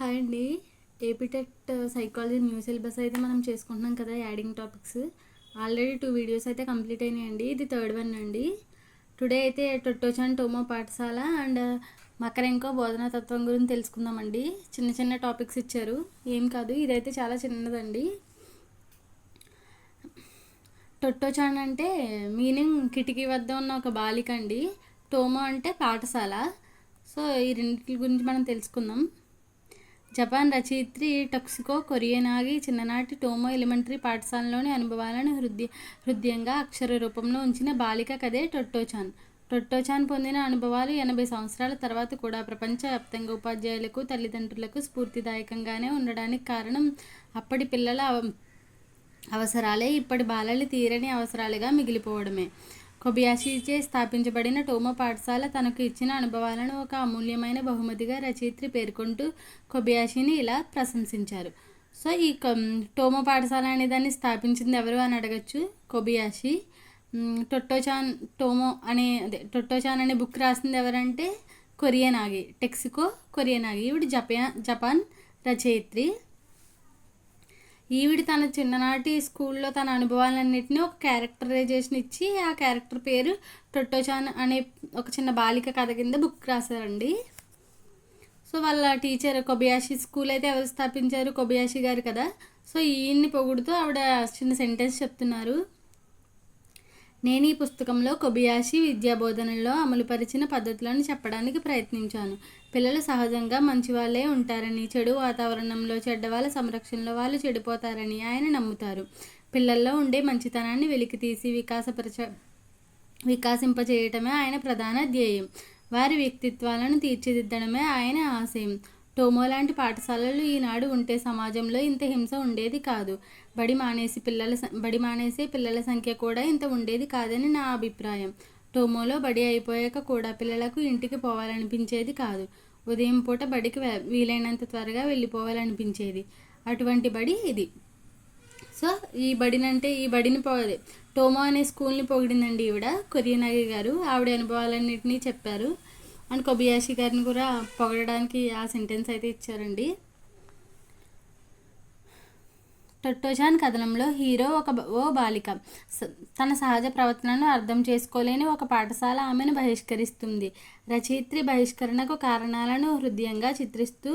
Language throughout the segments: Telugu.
హాయ్ అండి. ఏపీటెట్ సైకాలజీ న్యూ సిలబస్ అయితే మనం చేసుకుంటున్నాం కదా adding topics. Already two videos అయితే కంప్లీట్ అయినాయండి. ఇది థర్డ్ వన్ అండి. టుడే అయితే టొట్టోచాన్ టోమో పాఠశాల అండ్ మకరెంకో బోధనా తత్వం గురించి తెలుసుకుందామండి. చిన్న చిన్న టాపిక్స్ ఇచ్చారు. ఏం కాదు ఇదైతే చాలా చిన్నదండి. టొట్టోచాన్ అంటే మీనింగ్ కిటికీ వద్ద ఉన్న ఒక బాలిక అండి. టోమో అంటే పాఠశాల. సో ఈ రెండింటి గురించి మనం తెలుసుకుందాం. జపాన్ రచయిత్రి టక్సికో కొరియనాగి చిన్ననాటి టోమో ఎలిమెంటరీ పాఠశాలలోని అనుభవాలను హృదయ హృదయంగా అక్షర రూపంలో ఉంచిన బాలిక కథే టొట్టోచాన్. టొట్టోచాన్ పొందిన అనుభవాలు ఎనభై సంవత్సరాల తర్వాత కూడా ప్రపంచవ్యాప్తంగా ఉపాధ్యాయులకు తల్లిదండ్రులకు స్ఫూర్తిదాయకంగానే ఉండడానికి కారణం అప్పటి పిల్లల అవ- అవసరాలే. ఇప్పటి బాలలు తీరని అవసరాలుగా మిగిలిపోవడమే. కొబియాషిచే స్థాపించబడిన టోమో పాఠశాల తనకు ఇచ్చిన అనుభవాలను ఒక అమూల్యమైన బహుమతిగా రచయిత్రి పేర్కొంటూ కొబియాషిని ఇలా ప్రశంసించారు. సో ఈ టోమో పాఠశాల అనే దాన్ని స్థాపించింది ఎవరు అని అడగచ్చు? కొబియాషి టొట్టోచాన్ టోమో అనే అదే టొట్టోచాన్ అనే బుక్ రాసింది ఎవరంటే కొరియనాగి టెక్సికో కొరియనాగి. ఈవిడ జపాన్ జపాన్ రచయిత్రి. ఈవిడ తన చిన్ననాటి స్కూల్లో తన అనుభవాలన్నింటినీ ఒక క్యారెక్టరైజేషన్ ఇచ్చి ఆ క్యారెక్టర్ పేరు టొట్టోచాన్ అనే ఒక చిన్న బాలిక కథ కింద బుక్ రాశారండి. సో వాళ్ళ టీచర్ కొబియాషి స్కూల్ అయితే ఎవరు స్థాపించారు? కొబియాషి గారు కదా. సో ఈయన్ని పొగుడుతూ ఆవిడ చిన్న సెంటెన్స్ చెప్తున్నారు. నేను ఈ పుస్తకంలో కొబియాషి విద్యా బోధనలో అమలుపరిచిన పద్ధతులను చెప్పడానికి ప్రయత్నించాను. పిల్లలు సహజంగా మంచి వాళ్ళే ఉంటారని చెడు వాతావరణంలో చెడ్డవాళ్ళ సంరక్షణలో వాళ్ళు చెడిపోతారని ఆయన నమ్ముతారు. పిల్లల్లో ఉండే మంచితనాన్ని వెలికితీసి వికాసపరచ వికాసింపచేయటమే ఆయన ప్రధాన ధ్యేయం. వారి వ్యక్తిత్వాలను తీర్చిదిద్దడమే ఆయన ఆశయం. టోమో లాంటి పాఠశాలలు ఈనాడు ఉంటే సమాజంలో ఇంత హింస ఉండేది కాదు. బడి మానేసి పిల్లల బడి మానేసే పిల్లల సంఖ్య కూడా ఇంత ఉండేది కాదని నా అభిప్రాయం. టోమోలో బడి అయిపోయాక కూడా పిల్లలకు ఇంటికి పోవాలనిపించేది కాదు. ఉదయం పూట బడికి వీలైనంత త్వరగా వెళ్ళిపోవాలనిపించేది. అటువంటి బడి ఇది. సో ఈ బడినంటే ఈ బడిని పోదే టోమో అనే స్కూల్ని పొగిడిందండి ఈవిడ. కొరియనగి గారు ఆవిడ అనుభవాలన్నింటినీ చెప్పారు. అండ్ కొబియాషి గారిని కూడా పొగడడానికి ఆ సెంటెన్స్ అయితే ఇచ్చారండి. టొట్టోజాన్ కథనంలో హీరో ఒక ఓ బాలిక స- తన సహజ ప్రవర్తనను అర్థం చేసుకోలేని ఒక పాఠశాల ఆమెను బహిష్కరిస్తుంది. రచయిత్రి బహిష్కరణకు కారణాలను హృదయంగా చిత్రిస్తూ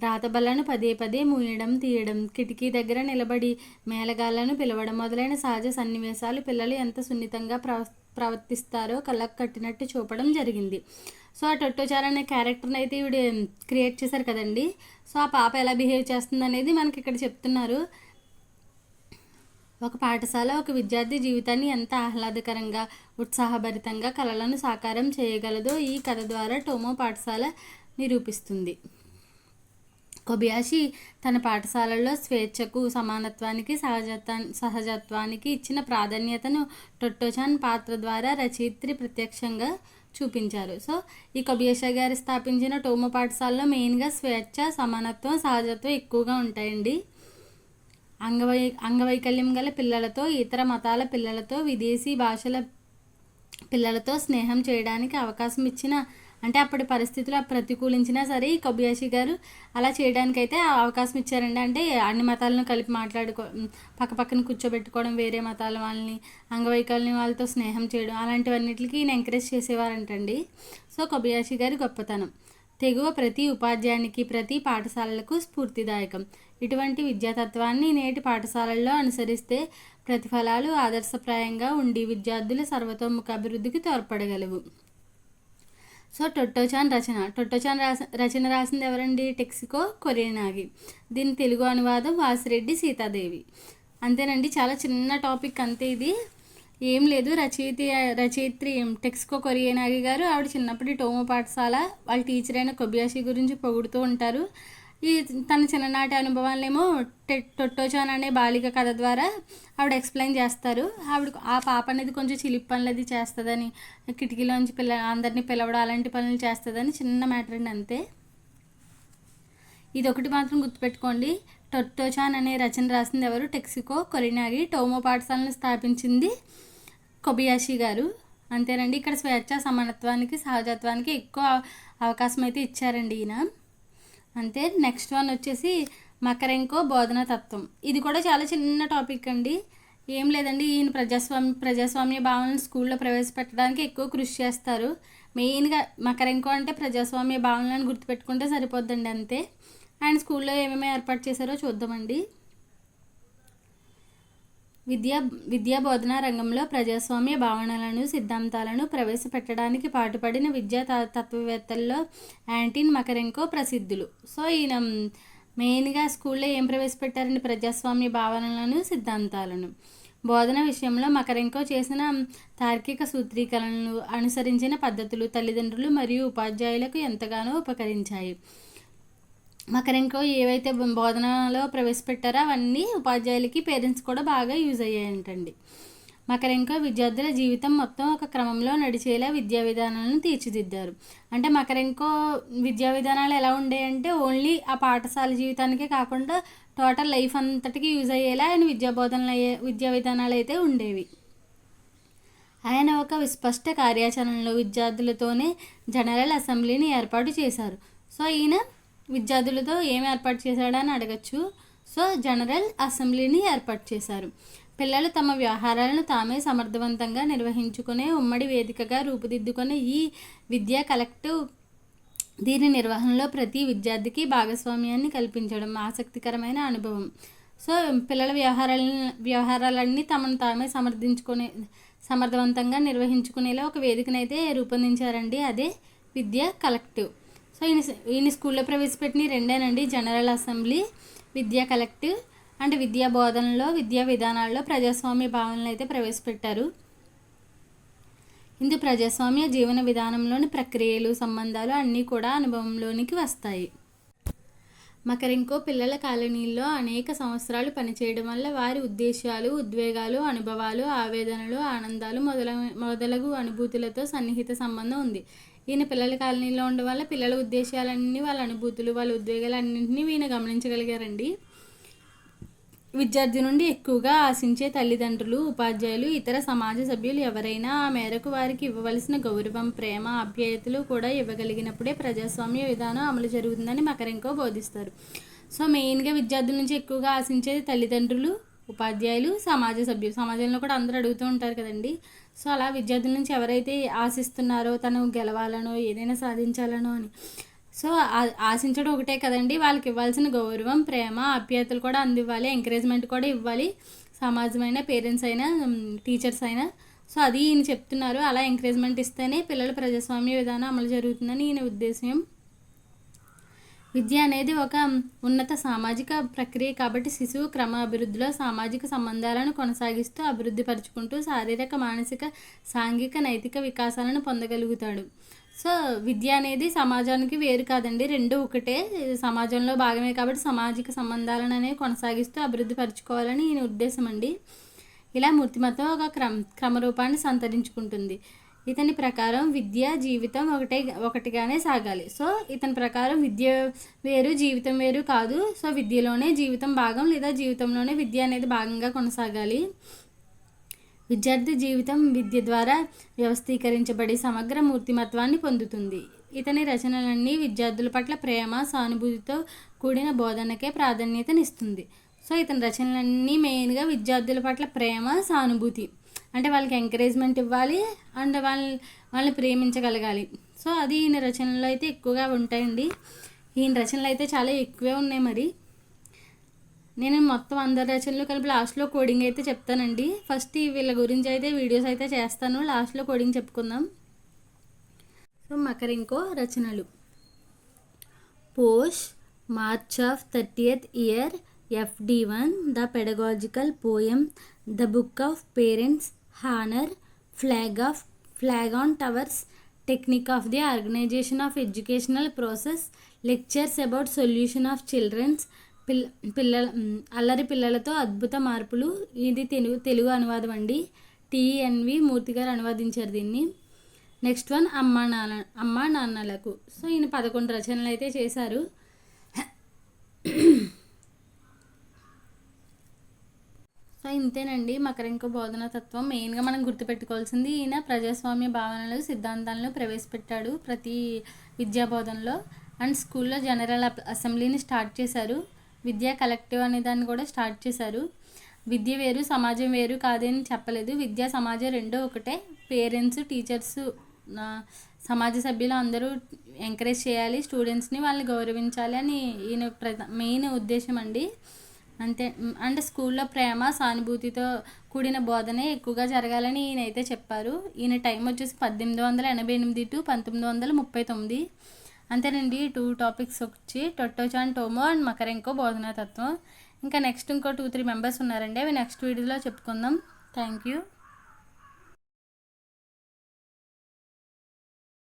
రాతబలను పదే పదే మూయడం తీయడం కిటికీ దగ్గర నిలబడి మేళగాళ్ళను పిలవడం మొదలైన సహజ సన్నివేశాలు పిల్లలు ఎంత సున్నితంగా ప్రవ ప్రవర్తిస్తారో కళ్ళకు కట్టినట్టు చూపడం జరిగింది. సో ఆ టొట్టోచార్ అనే క్యారెక్టర్ని అయితే ఈవిడ క్రియేట్ చేశారు కదండి. సో ఆ పాప ఎలా బిహేవ్ చేస్తుంది అనేది మనకి ఇక్కడ చెప్తున్నారు. ఒక పాఠశాల ఒక విద్యార్థి జీవితాన్ని ఎంత ఆహ్లాదకరంగా ఉత్సాహభరితంగా కళలను సాకారం చేయగలదో ఈ కథ ద్వారా టోమో పాఠశాల నిరూపిస్తుంది. కొబియాషి తన పాఠశాలలో స్వేచ్ఛకు సమానత్వానికి సహజత్వా సహజత్వానికి ఇచ్చిన ప్రాధాన్యతను టొట్టోచాన్ పాత్ర ద్వారా రచయిత్రి ప్రత్యక్షంగా చూపించారు. సో ఈ కొబియాషా గారు స్థాపించిన టోమో పాఠశాలలో మెయిన్గా స్వేచ్ఛ సమానత్వం సహజత్వం ఎక్కువగా ఉంటాయండి. అంగవై అంగవైకల్యం గల పిల్లలతో ఇతర మతాల పిల్లలతో విదేశీ భాషల పిల్లలతో స్నేహం చేయడానికి అవకాశం ఇచ్చిన అంటే అప్పటి పరిస్థితులు ప్రతికూలించినా సరే ఈ కబియాషి గారు అలా చేయడానికైతే అవకాశం ఇచ్చారండి. అంటే అన్ని మతాలను కలిపి మాట్లాడుకో పక్క పక్కన కూర్చోబెట్టుకోవడం వేరే మతాల వాళ్ళని అంగవైకల్యం వాళ్ళతో స్నేహం చేయడం అలాంటివన్నిటికి ఈయన ఎంకరేజ్ చేసేవారంటండి. సో కబియాషి గారి గొప్పతనం. తెగువ ప్రతి ఉపాధ్యాయునికి ప్రతి పాఠశాలలకు స్ఫూర్తిదాయకం. ఇటువంటి విద్యాతత్వాన్ని నేటి పాఠశాలల్లో అనుసరిస్తే ప్రతిఫలాలు ఆదర్శప్రాయంగా ఉండి విద్యార్థుల సర్వతోముఖ అభివృద్ధికి తోడ్పడగలవు. సో టొట్టోచాన్ రచన. టొట్టోచాన్ రాస రచన రాసింది ఎవరండి? టెక్సికో కొరియనాగి దీని తెలుగు అనువాదం వాసిరెడ్డి సీతాదేవి. అంతేనండి చాలా చిన్న టాపిక్ అంతే ఇది. ఏం లేదు రచయిత రచయిత్రి టెక్స్కో కొరియనాగి గారు ఆవిడ చిన్నప్పటి టోమో పాఠశాల వాళ్ళ టీచర్ అయిన కొబియాషి గురించి పొగుడుతూ ఉంటారు. ఈ తన చిన్ననాటి అనుభవాలనేమో టొట్టోచాన్ అనే బాలిక కథ ద్వారా ఆవిడ ఎక్స్ప్లెయిన్ చేస్తారు. ఆవిడ ఆ పాప అనేది కొంచెం చిలిపి పనులు అది చేస్తుందని కిటికీలోంచి పిల్ల అందరినీ పిలవడం అలాంటి పనులు చేస్తుందని చిన్న మ్యాటర్ అండి అంతే. ఇది ఒకటి మాత్రం గుర్తుపెట్టుకోండి. టొట్టోచాన్ అనే రచన రాసింది ఎవరు? టెక్సికో కొరినాగి టోమో పాఠశాలను స్థాపించింది కొబియాషి గారు. అంతేనండి ఇక్కడ స్వేచ్ఛ సమానత్వానికి సహజత్వానికి ఎక్కువ అవకాశం అయితే ఇచ్చారండి ఈయన. అంతే నెక్స్ట్ వన్ వచ్చేసి మకరెంకో బోధన తత్వం. ఇది కూడా చాలా చిన్న టాపిక్ అండి. ఏం లేదండి ఈయన ప్రజాస్వామ్య ప్రజాస్వామ్య భావనను స్కూల్లో ప్రవేశపెట్టడానికి ఎక్కువ కృషి చేస్తారు. మెయిన్గా మకరెంకో అంటే ప్రజాస్వామ్య భావనలను గుర్తుపెట్టుకుంటే సరిపోద్దండి అంతే. ఆయన స్కూల్లో ఏమేమి ఏర్పాటు చేశారో చూద్దామండి. విద్యా విద్యా బోధనా రంగంలో ప్రజాస్వామ్య భావనలను సిద్ధాంతాలను ప్రవేశపెట్టడానికి పాటుపడిన విద్యా తత్వవేత్తల్లో యాంటీన్ మకరెంకో ప్రసిద్ధులు. సో ఈయన మెయిన్గా స్కూల్లో ఏం ప్రవేశపెట్టారండి ప్రజాస్వామ్య భావనలను సిద్ధాంతాలను. బోధన విషయంలో మకరెంకో చేసిన తార్కిక సూత్రీకరణలు అనుసరించిన పద్ధతులు తల్లిదండ్రులు మరియు ఉపాధ్యాయులకు ఎంతగానో ఉపకరించాయి. మకరింకో ఏవైతే బోధనలో ప్రవేశపెట్టారో అవన్నీ ఉపాధ్యాయులకి పేరెంట్స్ కూడా బాగా యూజ్ అయ్యాయంటండి. మకరింకో విద్యార్థుల జీవితం మొత్తం ఒక క్రమంలో నడిచేలా విద్యా విధానాలను తీర్చిదిద్దారు. అంటే మకరింకో విద్యా విధానాలు ఎలా ఉండేయంటే ఓన్లీ ఆ పాఠశాల జీవితానికే కాకుండా టోటల్ లైఫ్ అంతటికి యూజ్ అయ్యేలా ఆయన విద్యా బోధనలు అయ్యే విద్యా విధానాలు అయితే ఉండేవి. ఆయన ఒక విస్పష్ట కార్యాచరణలో విద్యార్థులతోనే జనరల్ అసెంబ్లీని ఏర్పాటు చేశారు. సో ఈయన విద్యార్థులతో ఏం ఏర్పాటు చేశాడని అడగచ్చు. సో జనరల్ అసెంబ్లీని ఏర్పాటు చేశారు. పిల్లలు తమ వ్యవహారాలను తామే సమర్థవంతంగా నిర్వహించుకునే ఉమ్మడి వేదికగా రూపుదిద్దుకునే ఈ విద్యా కలెక్టివ్ దీని నిర్వహణలో ప్రతి విద్యార్థికి భాగస్వామ్యాన్ని కల్పించడం ఆసక్తికరమైన అనుభవం. సో పిల్లల వ్యవహారాలను వ్యవహారాలన్నీ తమను తామే సమర్థించుకునే సమర్థవంతంగా నిర్వహించుకునేలా ఒక వేదికనైతే రూపొందించారండి. అదే విద్యా కలెక్టివ్. సో ఈయన ఈయన స్కూల్లో ప్రవేశపెట్టిన రెండేనండి. జనరల్ అసెంబ్లీ విద్యా కలెక్టివ్ అండ్ విద్యా బోధనలో విద్యా విధానాల్లో ప్రజాస్వామ్య భావనలు అయితే ప్రవేశపెట్టారు. ఇందు ప్రజాస్వామ్య జీవన విధానంలోని ప్రక్రియలు సంబంధాలు అన్నీ కూడా అనుభవంలోనికి వస్తాయి. మకరింకో పిల్లల కాలనీల్లో అనేక సంవత్సరాలు పనిచేయడం వల్ల వారి ఉద్దేశాలు ఉద్వేగాలు అనుభవాలు ఆవేదనలు ఆనందాలు మొదల మొదలగు అనుభూతులతో సన్నిహిత సంబంధం ఉంది. ఈయన పిల్లల కాలనీలో ఉండడం వల్ల పిల్లల ఉద్దేశాలన్నీ వాళ్ళ అనుభూతులు వాళ్ళ ఉద్వేగాలు అన్నింటినీ ఈయన గమనించగలిగారండి. విద్యార్థి నుండి ఎక్కువగా ఆశించే తల్లిదండ్రులు ఉపాధ్యాయులు ఇతర సమాజ సభ్యులు ఎవరైనా ఆ మేరకు వారికి ఇవ్వవలసిన గౌరవం ప్రేమ ఆప్యాయతలు కూడా ఇవ్వగలిగినప్పుడే ప్రజాస్వామ్య విధానం అమలు జరుగుతుందని మకరెంకో బోధిస్తారు. సో మెయిన్గా విద్యార్థుల నుంచి ఎక్కువగా ఆశించేది తల్లిదండ్రులు ఉపాధ్యాయులు సమాజ సభ్యులు. సమాజంలో కూడా అందరూ అడుగుతూ ఉంటారు కదండి సో అలా విద్యార్థుల నుంచి ఎవరైతే ఆశిస్తున్నారో తను గెలవాలనో ఏదైనా సాధించాలనో అని. సో ఆ- ఆశించడం ఒకటే కదండి. వాళ్ళకి ఇవ్వాల్సిన గౌరవం ప్రేమ ఆప్యాయతలు కూడా అందివ్వాలి ఎంకరేజ్మెంట్ కూడా ఇవ్వాలి. సమాజమైన పేరెంట్స్ అయినా టీచర్స్ అయినా. సో అది ఈయన చెప్తున్నారు. అలా ఎంకరేజ్మెంట్ ఇస్తేనే పిల్లల ప్రజాస్వామ్య విధానం అమలు జరుగుతుందని ఈయన ఉద్దేశం. విద్య అనేది ఒక ఉన్నత సామాజిక ప్రక్రియ కాబట్టి శిశువు క్రమ అభివృద్ధిలో సామాజిక సంబంధాలను కొనసాగిస్తూ అభివృద్ధి పరుచుకుంటూ శారీరక మానసిక సాంఘిక నైతిక వికాసాలను పొందగలుగుతాడు. సో విద్య అనేది సమాజానికి వేరు కాదండి. రెండు ఒకటే. సమాజంలో భాగమే కాబట్టి సామాజిక సంబంధాలను అనేవి కొనసాగిస్తూ అభివృద్ధి పరుచుకోవాలని ఈయన ఉద్దేశం అండి. ఇలా మూర్తిమత్వం ఒక క్రమ క్రమరూపాన్ని సంతరించుకుంటుంది. ఇతని ప్రకారం విద్య జీవితం ఒకటే ఒకటిగానే సాగాలి. సో ఇతని ప్రకారం విద్య వేరు జీవితం వేరు కాదు. సో విద్యలోనే జీవితం భాగం లేదా జీవితంలోనే విద్య అనేది భాగంగా కొనసాగాలి. విద్యార్థి జీవితం విద్య ద్వారా వ్యవస్థీకరించబడి సమగ్ర మూర్తిమత్వాన్ని పొందుతుంది. ఇతని రచనలన్నీ విద్యార్థుల పట్ల ప్రేమ సానుభూతితో కూడిన బోధనకే ప్రాధాన్యతనిస్తుంది. సో ఇతని రచనలన్నీ మెయిన్గా విద్యార్థుల పట్ల ప్రేమ సానుభూతి అంటే వాళ్ళకి ఎంకరేజ్మెంట్ ఇవ్వాలి అండ్ వాళ్ళ వాళ్ళని ప్రేమించగలగాలి. సో అది ఈయన రచనలు అయితే ఎక్కువగా ఉంటాయండి. ఈయన రచనలు అయితే చాలా ఎక్కువే ఉన్నాయి మరి. నేను మొత్తం అందరి రచనలు కలిపి లాస్ట్లో కోడింగ్ అయితే చెప్తానండి. ఫస్ట్ వీళ్ళ గురించి అయితే వీడియోస్ అయితే చేస్తాను. లాస్ట్లో కోడింగ్ చెప్పుకుందాం. సో మకరింకో రచనలు. Posh march of thirtieth year FD one the pedagogical poem the book of parents honour flag of flag on towers technique of the organization of educational process lectures about solution of childrens పిల్ల పిల్లల అల్లరి పిల్లలతో అద్భుత మార్పులు. ఇది తెలుగు తెలుగు అనువాదం అండి. టిఎన్వి మూర్తి గారు అనువాదించారు దీన్ని. నెక్స్ట్ వన్ అమ్మా నాన్న అమ్మా నాన్నలకు. సో ఈయన పదకొండు రచనలు అయితే చేశారు సో ఇంతేనండి. మకరంక బోధన తత్వం మెయిన్గా మనం గుర్తుపెట్టుకోవాల్సింది ఈయన ప్రజాస్వామ్య భావనలు సిద్ధాంతాలను ప్రవేశపెట్టాడు ప్రతి విద్యా బోధనలో. అండ్ స్కూల్లో జనరల్ అప్- అసెంబ్లీని స్టార్ట్ చేశారు. విద్యా కలెక్టివ్ అనే దాన్ని కూడా స్టార్ట్ చేశారు. విద్య వేరు సమాజం వేరు కాదని చెప్పలేదు. విద్యా సమాజం రెండో ఒకటే. పేరెంట్స్ టీచర్స్ సమాజ సభ్యులు అందరూ ఎంకరేజ్ చేయాలి. స్టూడెంట్స్ని వాళ్ళని గౌరవించాలి అని ఈయన ప్రధా మెయిన్ ఉద్దేశం అండి. అంతే. అంటే స్కూల్లో ప్రేమ సానుభూతితో కూడిన బోధనే ఎక్కువగా జరగాలని ఈయన అయితే చెప్పారు. ఈయన టైం వచ్చేసి పద్దెనిమిది వందల ఎనభై ఎనిమిది టు పంతొమ్మిది వందల ముప్పై తొమ్మిది. అంతేనండి టూ టాపిక్స్ వచ్చి టొట్టోచాన్ టోమో అండ్ మకరెంకో బోధనా తత్వం ఇంకా నెక్స్ట్ ఇంకో టూ త్రీ మెంబర్స్ ఉన్నారండి అవి నెక్స్ట్ వీడియోలో చెప్పుకుందాం. Thank you.